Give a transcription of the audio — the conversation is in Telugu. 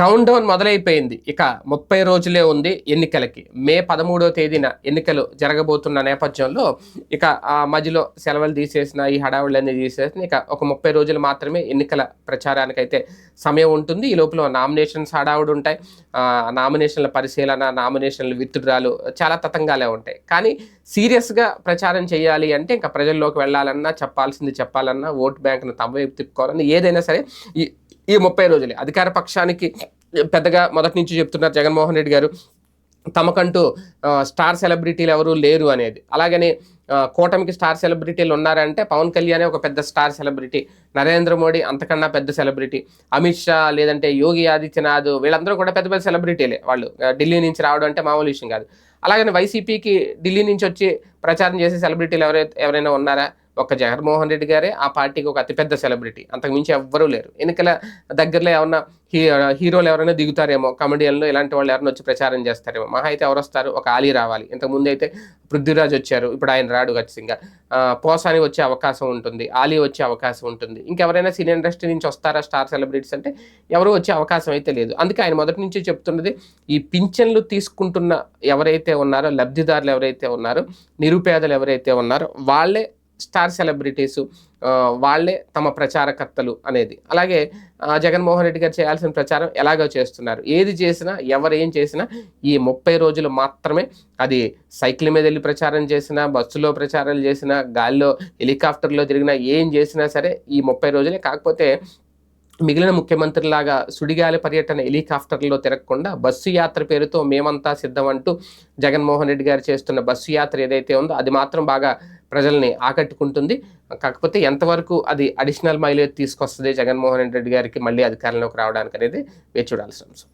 Count down మొదలైపోయింది. ఇక ముప్పై రోజులే ఉంది ఎన్నికలకి. మే పదమూడవ తేదీన ఎన్నికలు జరగబోతున్న నేపథ్యంలో ఇక ఆ మధ్యలో సెలవులు తీసేసిన ఈ హడావుళ్ళన్నీ తీసేసిన ఇక ఒక ముప్పై రోజులు మాత్రమే ఎన్నికల ప్రచారానికైతే సమయం ఉంటుంది. ఈ లోపల నామినేషన్స్ హడావుడు ఉంటాయి. నామినేషన్ల పరిశీలన నామినేషన్ల విత్డ్రాలు చాలా తతంగాలే ఉంటాయి. కానీ సీరియస్గా ప్రచారం చేయాలి అంటే ఇంకా ప్రజల్లోకి వెళ్ళాలన్నా చెప్పాల్సింది చెప్పాలన్నా ఓటు బ్యాంక్ను తమ వైపు తిప్పుకోవాలన్నా ఏదైనా సరే ఈ ఈ ముప్పై రోజులే. అధికార పక్షానికి పెద్దగా మొదటి నుంచి చెప్తున్నారు జగన్మోహన్ రెడ్డి గారు. తమకంటూ స్టార్ సెలబ్రిటీలు ఎవరు లేరు అనేది. అలాగని కూటమికి స్టార్ సెలబ్రిటీలు ఉన్నారంటే పవన్ కళ్యాణే ఒక పెద్ద స్టార్ సెలబ్రిటీ. నరేంద్ర మోడీ అంతకన్నా పెద్ద సెలబ్రిటీ. అమిత్ షా లేదంటే యోగి ఆదిత్యనాథ్ వీళ్ళందరూ కూడా పెద్ద పెద్ద సెలబ్రిటీలే వాళ్ళు. ఢిల్లీ నుంచి రావడం అంటే మామూలు విషయం కాదు. అలాగని వైసీపీకి ఢిల్లీ నుంచి వచ్చి ప్రచారం చేసే సెలబ్రిటీలు ఎవరైతే ఎవరైనా ఉన్నారా? ఒక్క జగన్మోహన్ రెడ్డి గారే ఆ పార్టీకి ఒక అతిపెద్ద సెలబ్రిటీ. అంతకుమించి ఎవ్వరూ లేరు. ఎన్నికల దగ్గరలో ఏమన్నా హీ హీరోలు ఎవరైనా దిగుతారేమో కమెడియన్లు ఇలాంటి వాళ్ళు ఎవరైనా వచ్చి ప్రచారం చేస్తారేమో మహా అయితే ఎవరు వస్తారు ఒక ఆలీ రావాలి. ఇంతకుముందు అయితే పృథ్వీరాజ్ వచ్చారు. ఇప్పుడు ఆయన రాడు ఖచ్చితంగా. పోసాని వచ్చే అవకాశం ఉంటుంది. ఆలీ వచ్చే అవకాశం ఉంటుంది. ఇంకెవరైనా సినీ ఇండస్ట్రీ నుంచి వస్తారా స్టార్ సెలబ్రిటీస్ అంటే ఎవరు వచ్చే అవకాశం అయితే లేదు. అందుకే ఆయన మొదటి నుంచి చెప్తున్నది ఈ పింఛన్లు తీసుకుంటున్న ఎవరైతే ఉన్నారో లబ్ధిదారులు ఎవరైతే ఉన్నారో నిరుపేదలు ఎవరైతే ఉన్నారో వాళ్ళే స్టార్ సెలబ్రిటీస్ వాళ్ళే తమ ప్రచారకర్తలు అనేది. అలాగే జగన్మోహన్ రెడ్డి గారు చేయాల్సిన ప్రచారం ఎలాగో చేస్తున్నారు. ఏది చేసినా ఎవరు ఏం చేసినా ఈ ముప్పై రోజులు మాత్రమే అది సైకిల్ మీద వెళ్ళి ప్రచారం చేసినా బస్సులో ప్రచారాలు చేసినా గాల్లో హెలికాప్టర్లో తిరిగినా ఏం చేసినా సరే ఈ ముప్పై రోజులే. కాకపోతే మిగిలిన ముఖ్యమంత్రిలాగా సుడిగాలి పర్యటన హెలికాప్టర్లో తిరగకుండా బస్సు యాత్ర పేరుతో మేమంతా సిద్ధం అంటూ జగన్మోహన్ రెడ్డి గారు చేస్తున్న బస్సు యాత్ర ఏదైతే ఉందో అది మాత్రం బాగా ప్రజల్ని ఆకట్టుకుంటుంది. కాకపోతే ఎంతవరకు అది అడిషనల్ మైలేజ్ తీసుకొస్తుంది జగన్మోహన్ రెడ్డి గారికి మళ్ళీ అధికారంలోకి రావడానికి అనేది వేచి చూడాల్సిన అంశం.